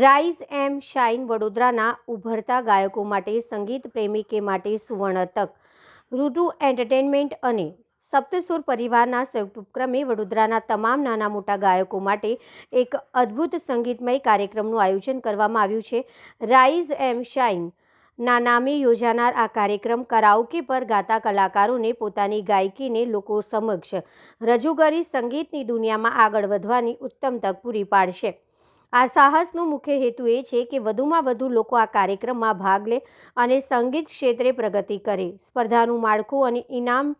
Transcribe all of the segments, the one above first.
Rise એમ shine વડોદરાના ઉભરતા ગાયકો માટે સંગીત પ્રેમિકે માટે સુવર્ણ તક. રૂટુ એન્ટરટેનમેન્ટ અને સપ્તસુર પરિવારના સંયુક્ત ઉપક્રમે વડોદરાના તમામ નાના મોટા ગાયકો માટે એક અદ્ભુત સંગીતમય કાર્યક્રમનું આયોજન કરવામાં આવ્યું છે. રાઇઝ એમ શાઇન ના નામે યોજાનાર આ કાર્યક્રમ કરાઓકે પર ગાતા કલાકારોને પોતાની ગાયકીને લોકો સમક્ષ રજૂ કરી સંગીતની દુનિયામાં આગળ વધવાની ઉત્તમ તક પૂરી પાડશે. આ સાહસનો મુખ્ય હેતુ એ છે કે વધુમાં વધુ લોકો આ કાર્યક્રમમાં ભાગ લે અને સંગીત ક્ષેત્રે પ્રગતિ કરે. સ્પર્ધાનું માળખું અને ઇનામ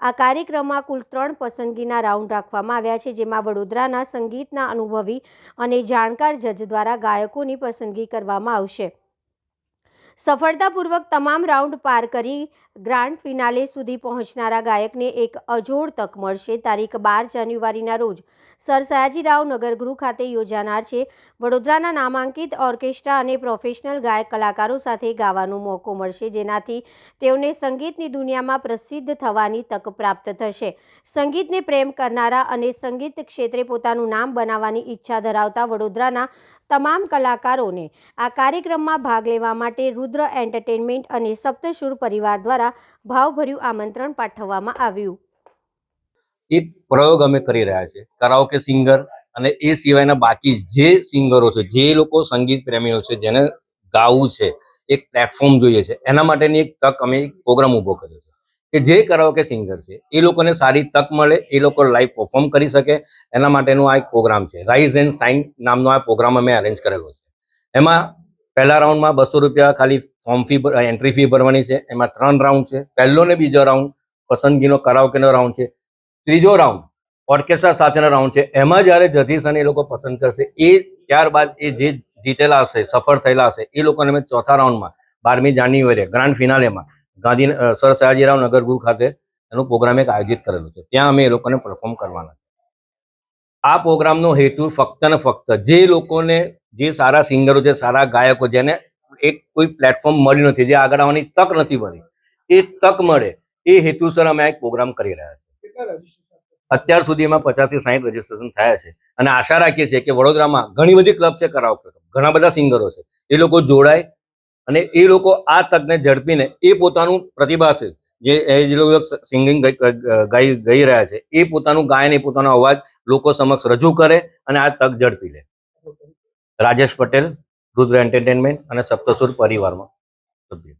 આ કાર્યક્રમમાં કુલ ત્રણ પસંદગીના રાઉન્ડ રાખવામાં આવ્યા છે, જેમાં વડોદરાના સંગીતના અનુભવી અને જાણકાર જજ દ્વારા ગાયકોની પસંદગી કરવામાં આવશે. સફળતાપૂર્વક તમામ રાઉન્ડ પાર કરી ગ્રાન્ડ ફિનાલે સુધી પહોંચનારા ગાયકને એક અજોડ તક મળશે. તારીખ બાર જાન્યુઆરીના રોજ સર સયાજીરાવ નગરગૃહ ખાતે યોજાનાર છે. વડોદરાના નામાંકિત ઓર્કેસ્ટ્રા અને પ્રોફેશનલ ગાયક કલાકારો સાથે ગાવાનો મોકો મળશે, જેનાથી તેઓને સંગીતની દુનિયામાં પ્રસિદ્ધ થવાની તક પ્રાપ્ત થશે. સંગીતને પ્રેમ કરનારા અને સંગીત ક્ષેત્રે પોતાનું નામ બનાવવાની ઈચ્છા ધરાવતા વડોદરાના તમામ કલાકારોને આ કાર્યક્રમમાં ભાગ લેવા માટે રુદ્ર એન્ટરટેનમેન્ટ અને સપ્તશુર પરિવાર દ્વારા ભાવભર્યું આમંત્રણ પાઠવવામાં આવ્યું. એક પ્રયોગ અમે કરી રહ્યા છે કરાઓકે સિંગર અને એ સિવાયના બાકી જે સિંગરો છે, જે લોકો સંગીત પ્રેમીઓ છે, જેને ગાવું છે, એક પ્લેટફોર્મ જોઈએ છે. એના માટેની એક તક અમે, એક પ્રોગ્રામ ઊભો કર્યો છે. કે જે કરાઓકે સિંગર છે, એ લોકોને સારી તક મળે, એ લોકો લાઈવ પરફોર્મ કરી શકે. એના માટેનો આ એક પ્રોગ્રામ છે. રાઇઝ એન્ડ સાઇન નામનો આ પ્રોગ્રામ અમે અરેન્જ કરેલો છે. એમાં પહેલા રાઉન્ડમાં બસો રૂપિયા ખાલી ફોર્મ ફી એન્ટ્રી ફી ભરવાની છે. એમાં ત્રણ રાઉન્ડ છે. પહેલો ને બીજો રાઉન્ડ પસંદગીનો કરાઓકેનો રાઉન્ડ છે. ત્રીજો રાઉન્ડ ઓર્કેસ્ટ્રા સાથેનો રાઉન્ડ છે. એમાં જ્યારે જજીસ એ લોકો પસંદ કરશે, એ ત્યારબાદ એ જે જીતેલા હશે, સફળ થયેલા હશે, એ લોકોને અમે ચોથા રાઉન્ડમાં બારમી જાન્યુઆરીએ ગ્રાન્ડ ફિનાલેમાં ગાંધી સર સયાજીરાવ નગરગૃહ ખાતે એનું પ્રોગ્રામ એક આયોજિત કરેલું છે. ત્યાં અમે એ લોકોને પરફોર્મ કરવાના છે. આ પ્રોગ્રામનો હેતુ ફક્ત ને ફક્ત જે લોકોને, જે સારા સિંગરો છે, સારા ગાયકો જેને એક કોઈ પ્લેટફોર્મ મળ્યું નથી, જે આગળ આવવાની તક નથી મળી, એ તક મળે, એ હેતુસર અમે એક પ્રોગ્રામ કરી રહ્યા છીએ. અત્યાર સુધી એમાં પચાસથી સાહીઠ રજીસ્ટ્રેશન થયા છે. અને આશા રાખીએ છીએ કે વડોદરામાં ઘણી બધી ક્લબ છે કરાઓકે ઘણા બધા સિંગરો છે. એ લોકો જોડાય અને એ લોકો આ તકને ઝડપીને એ પોતાનું પ્રતિભા છે જે એ જે લોકો સિંગિંગ ગાઈ ગઈ રહ્યા છે એ પોતાનું ગાયન એ પોતાનો અવાજ લોકો સમક્ષ રજૂ કરે અને આ તક ઝડપી લે. રાજેશ પટેલ રુદ્ર એન્ટરટેનમેન્ટ અને સપ્તસુર પરિવારમાં સભ્ય.